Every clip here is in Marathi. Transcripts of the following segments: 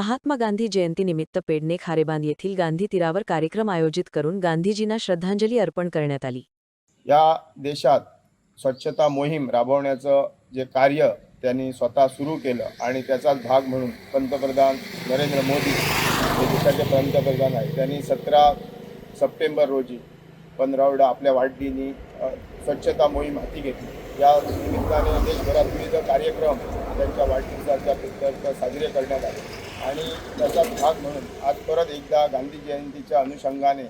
महात्मा गांधी जयंतीनिमित्त पेडणे खारेबांध येथील गांधी तीरावर कार्यक्रम आयोजित करून गांधीजींना श्रद्धांजली अर्पण करण्यात आली. या देशात स्वच्छता मोहीम राबवण्याचं जे कार्य त्यांनी स्वतः सुरू केलं आणि त्याचाच भाग म्हणून पंतप्रधान नरेंद्र मोदी हे देशाचे पंतप्रधान आहेत. त्यांनी सतरा सप्टेंबर रोजी पंधरावडा आपल्या वाढदिनी स्वच्छता मोहीम हाती घेतली. या निमित्ताने देशभरात विविध कार्यक्रम त्यांच्या वाढदिवसाच्या साजरे करण्यात आले. आणि त्याचाच भाग म्हणून आज परत एकदा गांधी जयंतीच्या अनुषंगाने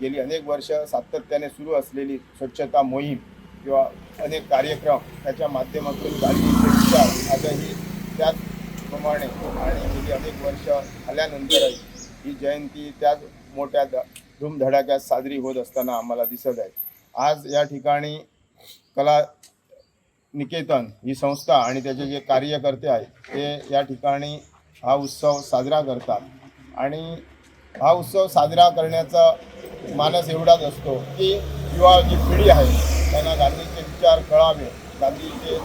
गेली अनेक वर्ष सातत्याने सुरू असलेली स्वच्छता मोहीम किंवा अनेक कार्यक्रम त्याच्या माध्यमातून गांधी स्वच्छता आजही त्याचप्रमाणे आणि गेली अनेक वर्ष झाल्यानंतरही ही जयंती त्याच मोठ्या द धूमधडाक्यात साजरी होत असताना आम्हाला दिसत आहे. आज या ठिकाणी कला निकेतन ही संस्था आणि त्याचे जे कार्यकर्ते आहेत ते या ठिकाणी हा उत्सव साजरा करतात. आणि हा उत्सव साजरा करण्याचा मानस एवढाच असतो की युवा जी पिढी आहे त्यांना गांधीचे विचार कळावे. गांधीचे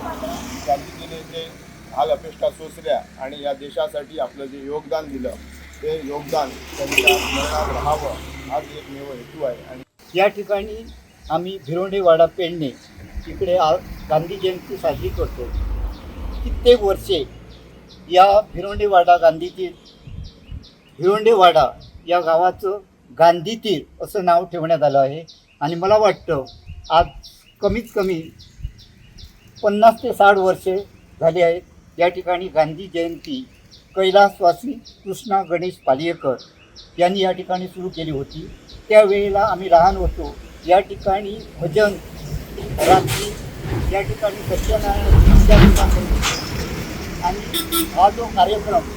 गांधीजीने जे हाल अपेक्षा सोसल्या आणि या देशासाठी आपलं जे योगदान दिलं ते योगदान त्यांच्या मनात राहावं हाच एकमेव हेतू आहे. आणि या ठिकाणी आम्ही भिरोंडेवाडा पेडणे इकडे आ गांधी जयंती साजरी करतो. कित्येक वर्षे या भिरोंडेवाडा गांधीतीर भिरोंडेवाडा या गावाचं गांधीतीर असं नाव ठेवण्यात आलं आहे. आणि मला वाटतं आज कमीत कमी पन्नास ते साठ वर्षे झाली आहेत. या ठिकाणी गांधी जयंती कैलासवासी कृष्णा गणेश पालियेकर यांनी या ठिकाणी सुरू केली होती. त्यावेळेला आम्ही लहान होतो. या ठिकाणी भजन रात्री या ठिकाणी सत्यनारायण आणि हा जो कार्यक्रम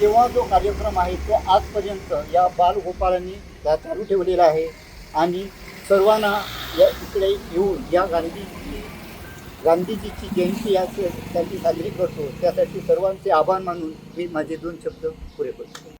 तेव्हा जो कार्यक्रम आहे तो आजपर्यंत या बालगोपाळांनी चालू ठेवलेला आहे. आणि सर्वांना या इकडे येऊन या गांधीजी गांधीजीची जयंती या त्यांची साजरी करतो. त्यासाठी सर्वांचे आभार मानून मी माझे दोन शब्द पुरे करतो.